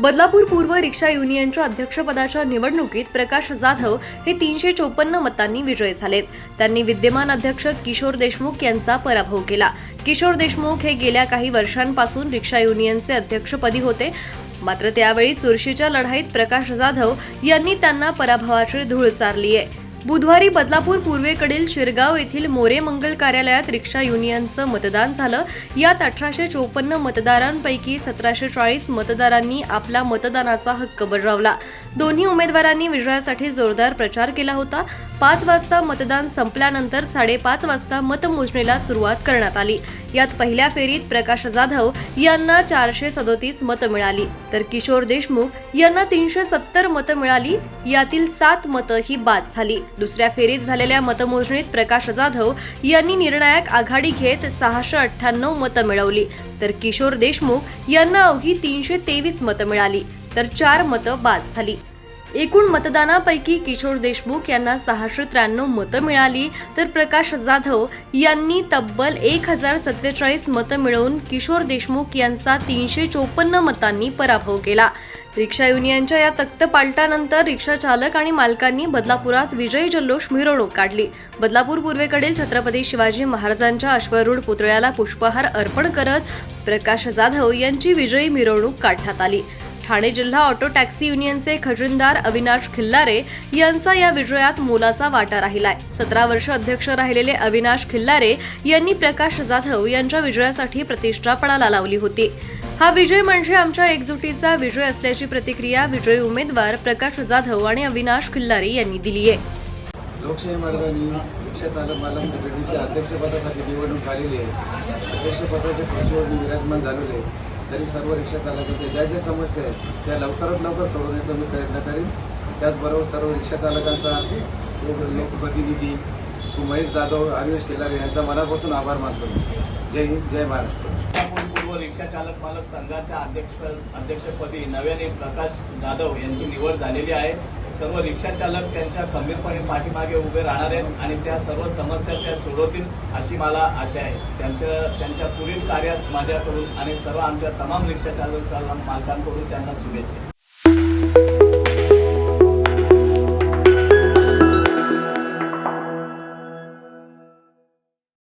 बदलापूर पूर्व रिक्षा युनियनच्या अध्यक्षपदाच्या निवडणुकीत प्रकाश जाधव हे तीनशे चोपन्न मतांनी विजयी झालेत. त्यांनी विद्यमान अध्यक्ष किशोर देशमुख यांचा पराभव केला. किशोर देशमुख हे गेल्या काही वर्षांपासून रिक्षा युनियनचे अध्यक्षपदी होते. मात्र त्यावेळी चुरशीच्या लढाईत प्रकाश जाधव यांनी त्यांना पराभवाची धूळ चारली आहे बुधवारी बदलापूर पूर्वेकडील शिरगाव येथील मोरे मंगल कार्यालयात रिक्षा युनियनचं मतदान झालं. यात अठराशे चोपन्न मतदारांपैकी सतराशे चाळीस मतदारांनी आपला मतदानाचा हक्क बजावला. दोन्ही उमेदवारांनी विजयासाठी जोरदार प्रचार केला होता. पाच वाजता मतदान संपल्यानंतर साडेपाच वाजता मतमोजणीला सुरुवात करण्यात आली. यात पहिल्या फेरीत प्रकाश जाधव यांना चारशे सदोतीस मतं मिळाली. तर किशोर देशमुख यांना तीनशे सत्तर मतं मिळाली. यातील सात मतं ही बाद झाली. दुसऱ्या फेरीत झालेल्या मतमोजणीत प्रकाश जाधव यांनी निर्णायक आघाडी घेत सहाशे अठ्ठ्याण्णव मतं मिळवली. तर किशोर देशमुख यांना अवघी तीनशे तेवीस मतं मिळाली. तर चार मतं बाद झाली. एकूण मतदानापैकी किशोर देशमुख यांना सहाशे त्र्याण्णव मतं मिळाली. तर प्रकाश जाधव यांनी तब्बल एक हजार सत्तेचाळीस मतं मिळवून किशोर देशमुख यांचा तीनशे चोपन्न मतांनी पराभव केला. रिक्षा युनियनच्या या तक्तपालटानंतर रिक्षा चालक आणि मालकांनी बदलापुरात विजयी जल्लोष मिरवणूक काढली. बदलापूर पूर्वेकडील छत्रपती शिवाजी महाराजांच्या अश्वरूढ पुतळ्याला पुष्पहार अर्पण करत प्रकाश जाधव यांची विजयी मिरवणूक काढण्यात आली. ठाणे जिल्हा ऑटो टॅक्सी युनियनचे खजिनदार अविनाश खिल्लारे यांचा या विजयात मोलाचा वाटा राहिलाय. सतरा वर्ष अध्यक्ष राहिलेले अविनाश खिल्लारे यांनी प्रकाश जाधव यांच्या विजयासाठी प्रतिष्ठापणाला लावली होती. हा विजय म्हणजे आमच्या एकजुटीचा विजय असल्याची प्रतिक्रिया विजयी उमेदवार प्रकाश जाधव आणि अविनाश खिल्लारे यांनी दिली आहे. लोकशाही मार्गाने रिक्षा चालक मालक संघटनेच्या अध्यक्षपदासाठी निवडणूक आलेली आहे. अध्यक्षपदाच्या खुर्चीवर विराजमान झालेले आहे तरी सर्व रिक्षा चालकांच्या ज्या ज्या समस्या आहेत त्या लवकरात लवकर सोडवण्याचा मी प्रयत्न करेन. त्याचबरोबर सर्व रिक्षा चालकांचा लोकप्रतिनिधी महेश जाधव आयुष केलारे यांचा मनापासून आभार मानतो. जय हिंद जय महाराष्ट्र. सर्व रिक्षा चालक मालक संघाच्या अध्यक्ष अध्यक्षपदी नव्याने प्रकाश जाधव यांची निवड झालेली आहे. सर्व रिक्षा चालक त्यांच्या खंबीरपणे पाठीमागे उभे राहणार आहेत आणि त्या सर्व समस्या त्या सोडवतील अशी मला आशा आहे. त्यांच्या त्यांच्या पुढील कार्यास माझ्याकडून आणि सर्व आमच्या तमाम रिक्षा चालक मालकांकडून त्यांना शुभेच्छा.